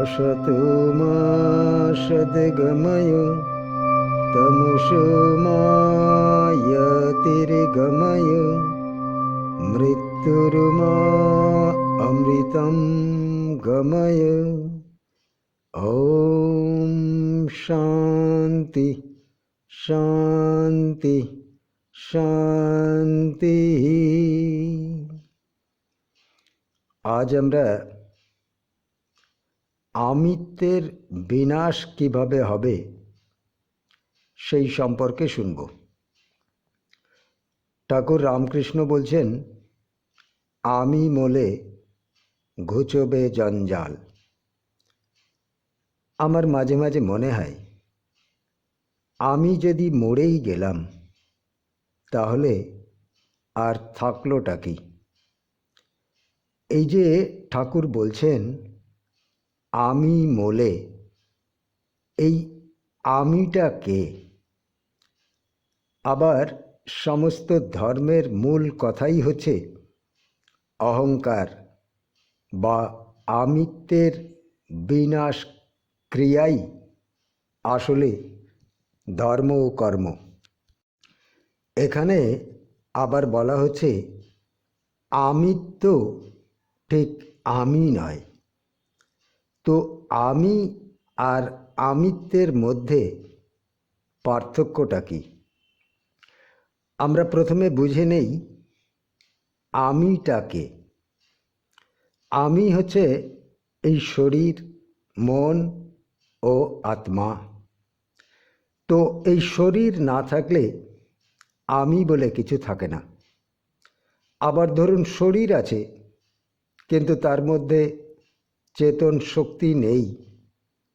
अशतो मा शद्गमयो मायतिर्गमयो मृत्युर्मा अमृतं गमय ॐ शान्ति शान्ति शान्तिः। আজ আমরা আমিত্বের বিনাশ কীভাবে হবে সেই সম্পর্কে শুনব। ঠাকুর রামকৃষ্ণ বলছেন, আমি মোলে ঘুচবে জঞ্জাল। আমার মাঝে মাঝে মনে হয়, আমি যদি মরেই গেলাম, তাহলে আর থাকলোটা কি? এই যে ঠাকুর বলছেন, আমি মোলে এই আমিটা কে? আবার সমস্ত ধর্মের মূল কথাই হচ্ছে অহংকার বা আমিত্বের বিনাশ ক্রিয়াই আসলে ধর্ম ও কর্ম। এখানে আবার বলা হচ্ছে, আমিত্ব ঠিক আমি নয়। তো আমি আর আমিত্বের মধ্যে পার্থক্যটা কি? আমরা প্রথমে বুঝে নেই আমিটাকে। আমি হচ্ছে এই শরীর, মন ও আত্মা। তো এই শরীর না থাকলে আমি বলে কিছু থাকে না। আবার ধরুন শরীর আছে কিন্তু তার মধ্যে চেতন শক্তি নেই,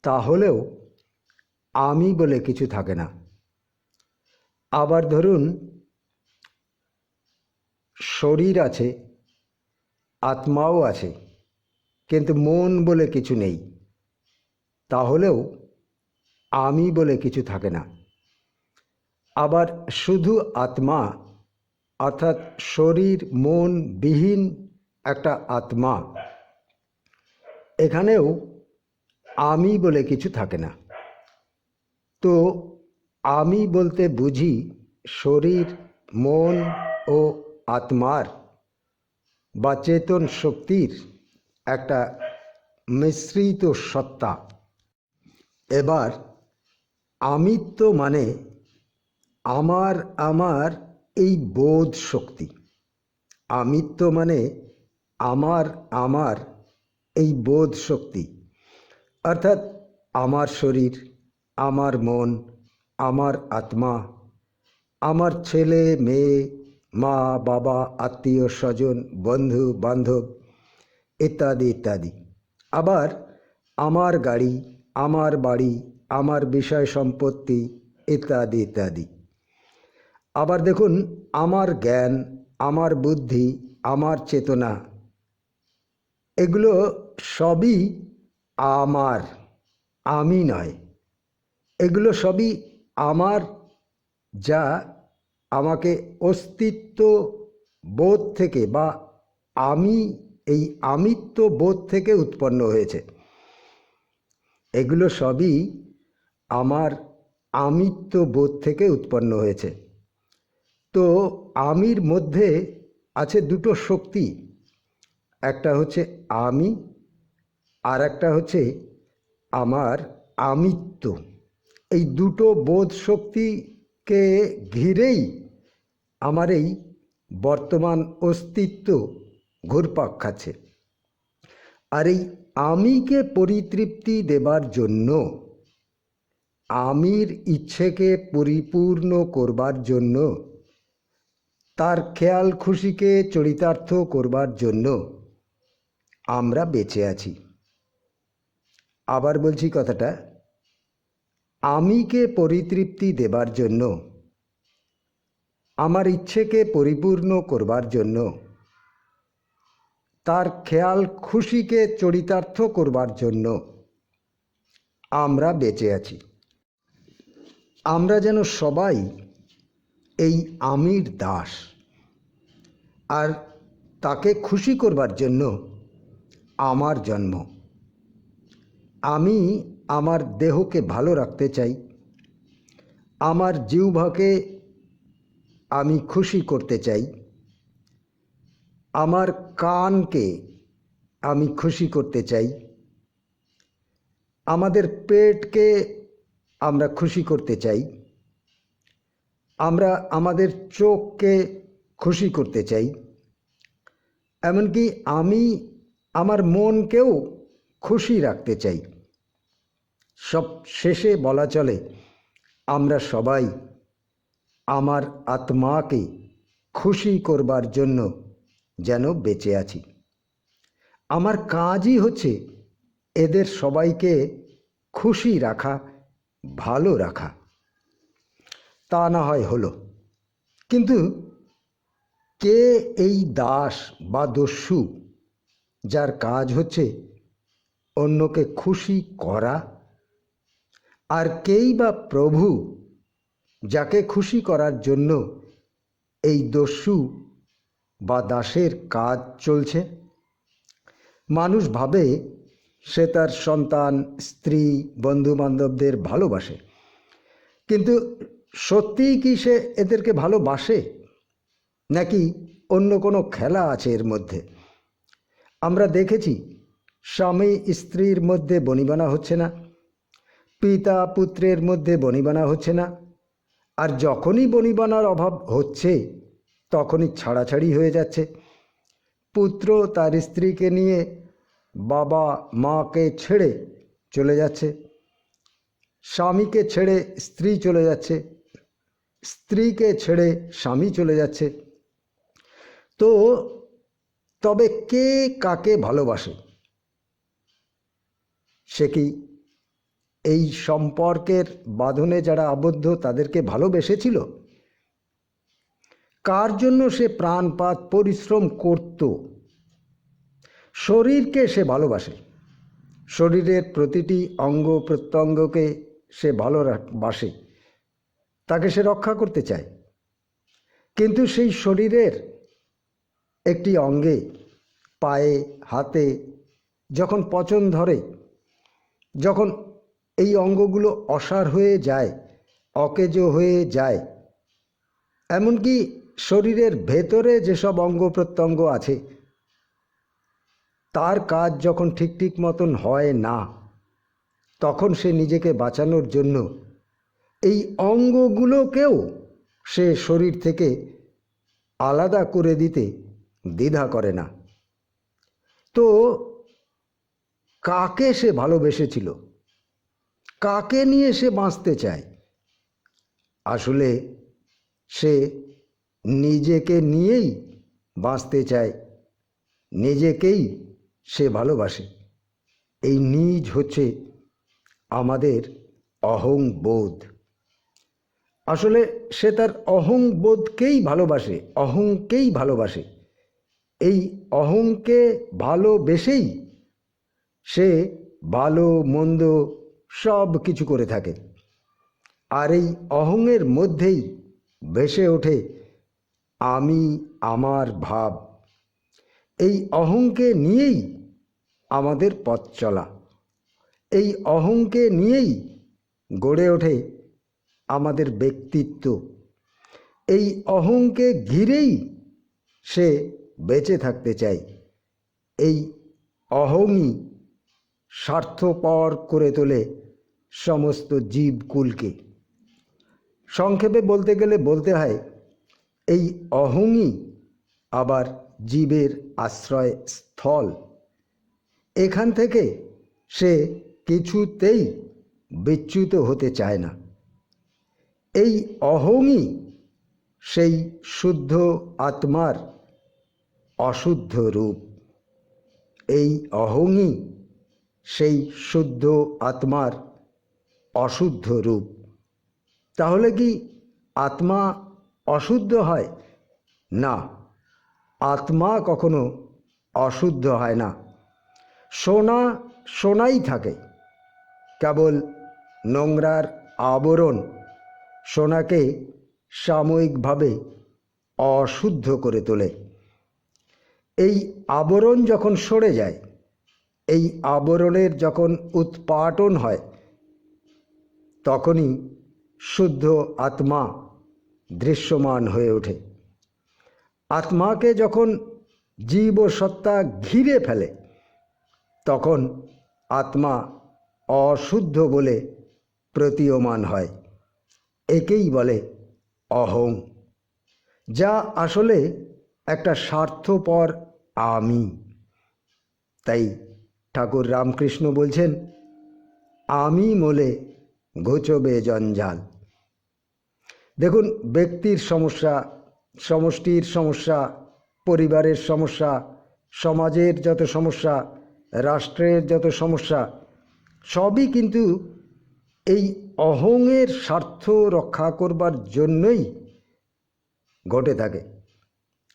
তাহলেও আমি বলে কিছু থাকে না। আবার ধরুন, শরীর আছে, আত্মাও আছে, কিন্তু মন বলে কিছু নেই, তাহলেও আমি বলে কিছু থাকে না। আবার শুধু আত্মা, অর্থাৎ শরীর, মন বিহীন একটা আত্মা। এখানেও আমি বলে কিছু থাকে না। তো আমি বলতে বুঝি শরীর, মন ও আত্মার বা চেতন শক্তির একটা মিশ্রিত সত্তা। এবার আমিত্ব মানে আমার আমার এই বোধ শক্তি। আমিত্ব মানে আমার আমার এই বোধ শক্তি। অর্থাৎ আমার শরীর, আমার মন, আমার আত্মা, আমার ছেলে, মেয়ে, মা, বাবা, আত্মীয়, স্বজন, বন্ধু, বান্ধব, ইত্যাদি ইত্যাদি। আবার আমার গাড়ি, আমার বাড়ি, আমার বিষয় সম্পত্তি, ইত্যাদি ইত্যাদি। আবার দেখুন, আমার জ্ঞান, আমার বুদ্ধি, আমার চেতনা এগুলো সবই আমার, আমি নয়। এগুলো সবই আমার যা আমাকে অস্তিত্ব বোধ থেকে বা আমি, এই আমিত্ব বোধ থেকে উৎপন্ন হয়েছে। এগুলো সবই আমার আমিত্ব বোধ থেকে উৎপন্ন হয়েছে। তো আমির মধ্যে আছে দুটো শক্তি। একটা হচ্ছে আমি আর একটা হচ্ছে আমার আমিত্ব। এই দুটো বোধ শক্তিকে ঘিরেই আমার এই বর্তমান অস্তিত্ব ঘুরপাক খাচ্ছে। আর এই আমিকে পরিতৃপ্তি দেবার জন্য, আমির ইচ্ছেকে পরিপূর্ণ করবার জন্য, তার খেয়াল খুশিকে চরিতার্থ করবার জন্য আমরা বেঁচে আছি। আবার বলছি কথাটা, আমিকে পরিতৃপ্তি দেবার জন্য, আমার ইচ্ছেকে পরিপূর্ণ করবার জন্য, তার খেয়াল খুশিকে চরিতার্থ করবার জন্য আমরা বেঁচে আছি। আমরা যেন সবাই এই আমির দাস, আর তাকে খুশি করবার জন্য আমার জন্ম। আমি আমার দেহকে ভালো রাখতে চাই। আমার জিহ্বাকে আমি খুশি করতে চাই। আমার কানকে আমি খুশি করতে চাই। আমাদের পেটকে আমরা খুশি করতে চাই। আমরা আমাদের চোখকে খুশি করতে চাই। এমনকি আমি আমার মনকেও খুশি রাখতে চাই। সব শেষে বলা চলে, আমরা সবাই আমার আত্মাকে খুশি করবার জন্য যেন বেঁচে আছি। আমার কাজই হচ্ছে এদের সবাইকে খুশি রাখা, ভালো রাখা। তা না হয় হলো। কিন্তু কে এই দাস বা দস্যু যার কাজ হচ্ছে অন্যকে খুশি করা। আর কেই বা প্রভু যাকে খুশি করার জন্য এই দস্যু বা দাসের কাজ চলছে। মানুষ ভাবে সে তার সন্তান, স্ত্রী বন্ধু বান্ধবদের ভালোবাসে। কিন্তু সত্যিই কি সে এদেরকে ভালোবাসে? নাকি অন্য কোনো খেলা আছে এর মধ্যে? আমরা দেখেছি, স্বামী স্ত্রীর মধ্যে বনিবানা হচ্ছে না, পিতা পুত্রের মধ্যে বনিবানা হচ্ছে না, আর যখনই বনিবানার অভাব হচ্ছে, তখনই ছাড়াছাড়ি হয়ে যাচ্ছে। পুত্র তার স্ত্রীকে নিয়ে বাবা মাকে ছেড়ে চলে যাচ্ছে, স্বামীকে ছেড়ে স্ত্রী চলে যাচ্ছে, স্ত্রীকে ছেড়ে স্বামী চলে যাচ্ছে। তো তবে কে কাকে ভালোবাসে? সে কি এই সম্পর্কের বাঁধনে যারা আবদ্ধ তাদেরকে ভালোবেসেছিল? কার জন্য সে প্রাণপাত, পরিশ্রম করত? শরীরকে সে ভালোবাসে। শরীরের প্রতিটি অঙ্গ প্রত্যঙ্গকে সে ভালোবাসে তাকে সে রক্ষা করতে চায়। কিন্তু সেই শরীরের একটি অঙ্গে, পায়ে, হাতে, যখন পচন ধরে, যখন এই অঙ্গগুলো অসার হয়ে যায়, অকেজ হয়ে যায়, এমনকি শরীরের ভেতরে যেসব অঙ্গ প্রত্যঙ্গ আছে, তার কাজ যখন ঠিক ঠিক মতন হয় না, তখন সে নিজেকে বাঁচানোর জন্য এই অঙ্গগুলোকেও সে শরীর থেকে আলাদা করে দিতে দ্বিধা করে না। তো কাকে সে ভালোবেসেছিল? কাকে নিয়ে সে বাঁচতে চায়? আসলে সে নিজেকে নিয়েই বাঁচতে চায়, নিজেকেই সে ভালোবাসে। এই নিজ হচ্ছে আমাদের অহংবোধ। আসলে সে তার অহংবোধকেই ভালোবাসে, অহংকেই ভালোবাসে। এই অহংকে ভালোবেসেই সে ভালো, মন্দ সব কিছু করে থাকে। আর এই অহংয়ের মধ্যেই ভেসে ওঠে আমি, আমার ভাব। এই অহংকে নিয়েই আমাদের পথ চলা। এই অহংকে নিয়েই গড়ে ওঠে আমাদের ব্যক্তিত্ব। এই অহংকে ঘিরেই সে বেঁচে থাকতে চাই। এই অহংই স্বার্থপর করে তোলে সমস্ত জীবকুলকে। সংক্ষেপে বলতে গেলে বলতে হয়, এই অহংই আবার জীবের আশ্রয় স্থল। এখান থেকে সে কিছুতেই বিচ্যুত হতে চায় না। এই অহংই সেই শুদ্ধ আত্মার অশুদ্ধ রূপ। এই অহংই সেই শুদ্ধ আত্মার অশুদ্ধ রূপ। তাহলে কি আত্মা অশুদ্ধ হয়? না, আত্মা কখনো অশুদ্ধ হয় না। সোনা, সোনাই থাকে। কেবল নোংরার আবরণ সোনাকে সাময়িকভাবে অশুদ্ধ করে তোলে। এই আবরণ যখন সরে যায়, এই আবরণের যখন উৎপাটন হয়, তখনই শুদ্ধ আত্মা দৃশ্যমান হয়ে ওঠে। আত্মাকে যখন জীব সত্তা ঘিরে ফেলে, তখন আত্মা অশুদ্ধ বলে প্রতীয়মান হয়। একেই বলে অহং, যা আসলে একটা স্বার্থপর আমি তাই ঠাকুর রামকৃষ্ণ বলছেন, আমি মোলে ঘোচবে জঞ্জাল। দেখুন, ব্যক্তির সমস্যা, সমষ্টির সমস্যা, পরিবারের সমস্যা, সমাজের যত সমস্যা, রাষ্ট্রের যত সমস্যা, সবই কিন্তু এই অহংয়ের স্বার্থ রক্ষা করবার জন্যই ঘটে থাকে।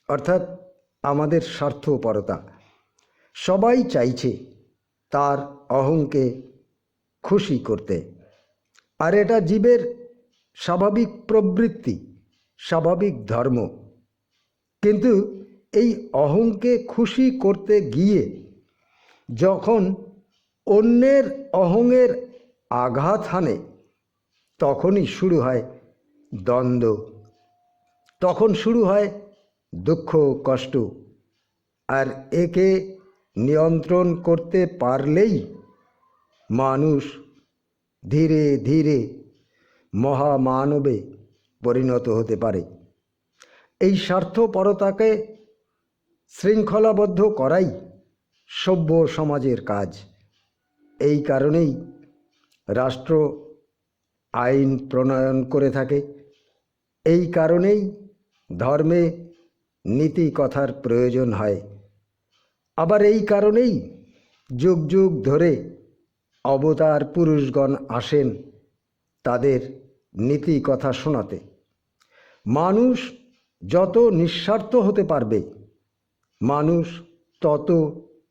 অর্থাৎ আমাদের স্বার্থপরতা। সবাই চাইছে তার অহংকে খুশি করতে। আর এটা জীবের স্বাভাবিক প্রবৃত্তি, স্বাভাবিক ধর্ম। কিন্তু এই অহংকে খুশি করতে গিয়ে যখন অন্যের অহংয়ের আঘাত হানে, তখনই শুরু হয় দ্বন্দ্ব। তখন শুরু হয় দুঃখ, কষ্ট আর একে নিয়ন্ত্রণ করতে পারলেই মানুষ ধীরে ধীরে মহামানবে পরিণত হতে পারে। এই স্বার্থপরতাকে শৃঙ্খলাবদ্ধ করাই সভ্য সমাজের কাজ। এই কারণেই রাষ্ট্র আইন প্রণয়ন করে থাকে। এই কারণেই ধর্মে নীতি কথার প্রয়োজন হয়। আবার এই কারণেই যুগ যুগ ধরে অবতার পুরুষগণ আসেন তাদের নীতি কথা শোনাতে। মানুষ যত নিঃস্বার্থ হতে পারবে, মানুষ তত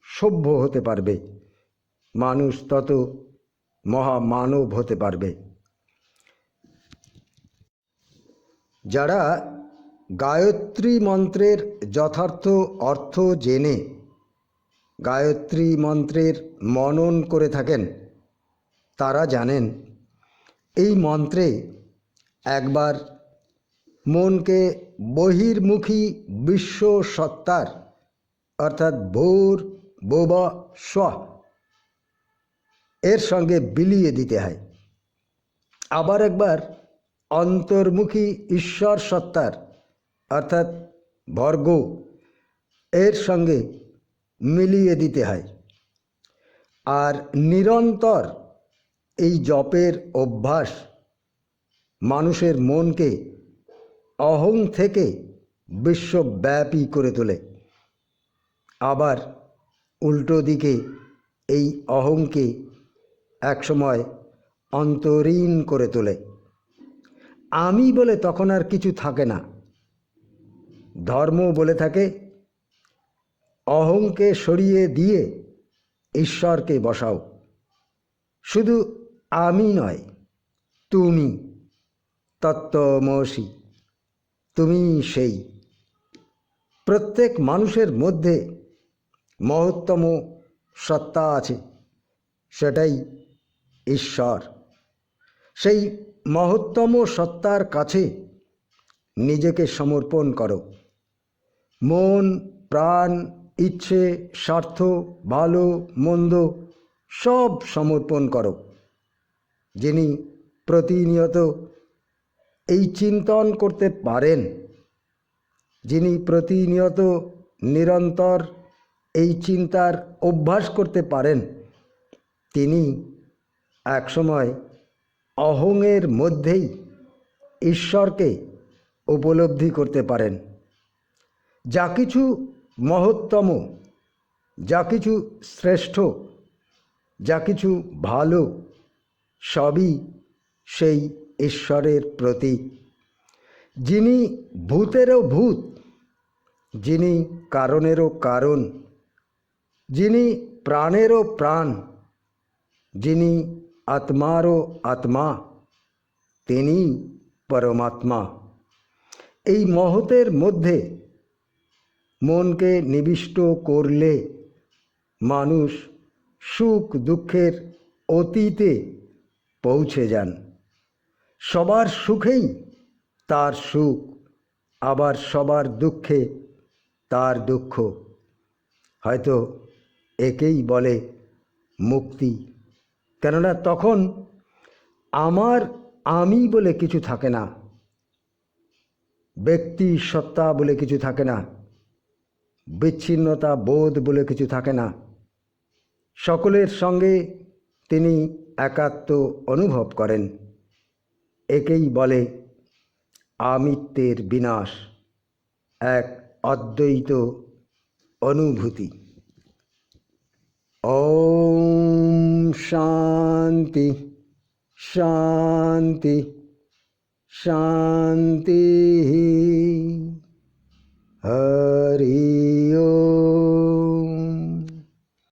সভ্য হতে পারবে, মানুষ তত মহামানব হতে পারবে। যারা গায়ত্রী মন্ত্রের যথার্থ অর্থ জেনে গায়ত্রী মন্ত্রের মনন করে থাকেন। তারা জানেন, এই মন্ত্রে একবার মনকে বহির্মুখী বিশ্ব সত্তার, অর্থাৎ ভোর, বোবা, স্ব, এর সঙ্গে বিলিয়ে দিতে হয়। আবার একবার অন্তর্মুখী ঈশ্বর সত্তার অর্থাৎ ভর্গ এর সঙ্গে মিলিয়ে দিতে হয়। আর নিরন্তর এই জপের অভ্যাস মানুষের মনকে অহং থেকে বিশ্বব্যাপী করে তোলে। আবার উল্টো দিকে এই অহংকে একসময় অন্তরীণ করে তোলে। আমি বলে তখন আর কিছু থাকে না। ধর্ম বলে থাকে, অহংকে সরিয়ে দিয়ে ঈশ্বরকে বসাও। শুধু আমি নয়, তুমি, তত্ত্বমসি, তুমি সেই। প্রত্যেক মানুষের মধ্যে মহত্তম সত্তা আছে, সেটাই ঈশ্বর। সেই মহত্তম সত্তার কাছে নিজেকে সমর্পণ করো। মন, প্রাণ, ইচ্ছে, স্বার্থ, ভালো, মন্দ, সব সমর্পণ করো। যিনি প্রতিনিয়ত এই চিন্তন করতে পারেন, যিনি প্রতিনিয়ত নিরন্তর এই চিন্তার অভ্যাস করতে পারেন, তিনি একসময় অহংয়ের মধ্যেই ঈশ্বরকে উপলব্ধি করতে পারেন। যা কিছু মহত্তম, যা কিছু শ্রেষ্ঠ, যা কিছু ভালো, সবই সেই ঈশ্বরের প্রতীক। যিনি ভূতেরও ভূত, যিনি কারণেরও কারণ, যিনি প্রাণেরও প্রাণ, যিনি আত্মারও আত্মা তিনি পরমাত্মা। এই মহতের মধ্যে মনকে নিবিষ্ট করলে মানুষ সুখ দুঃখের অতীতে পৌঁছে যান। সবার সুখেই তার সুখ, আবার সবার দুঃখে তার দুঃখ। হয়তো একেই বলে মুক্তি। কেননা তখন আমার আমি বলে কিছু থাকে না, ব্যক্তি সত্তা বলে কিছু থাকে না। বিচ্ছিন্নতা, বোধ বলে কিছু থাকে না। সকলের সঙ্গে তিনি একাত্ম অনুভব করেন। একেই বলে আমিত্বের বিনাশ, এক অদ্বৈত অনুভূতি। ওম শান্তি শান্তি শান্তি। हरी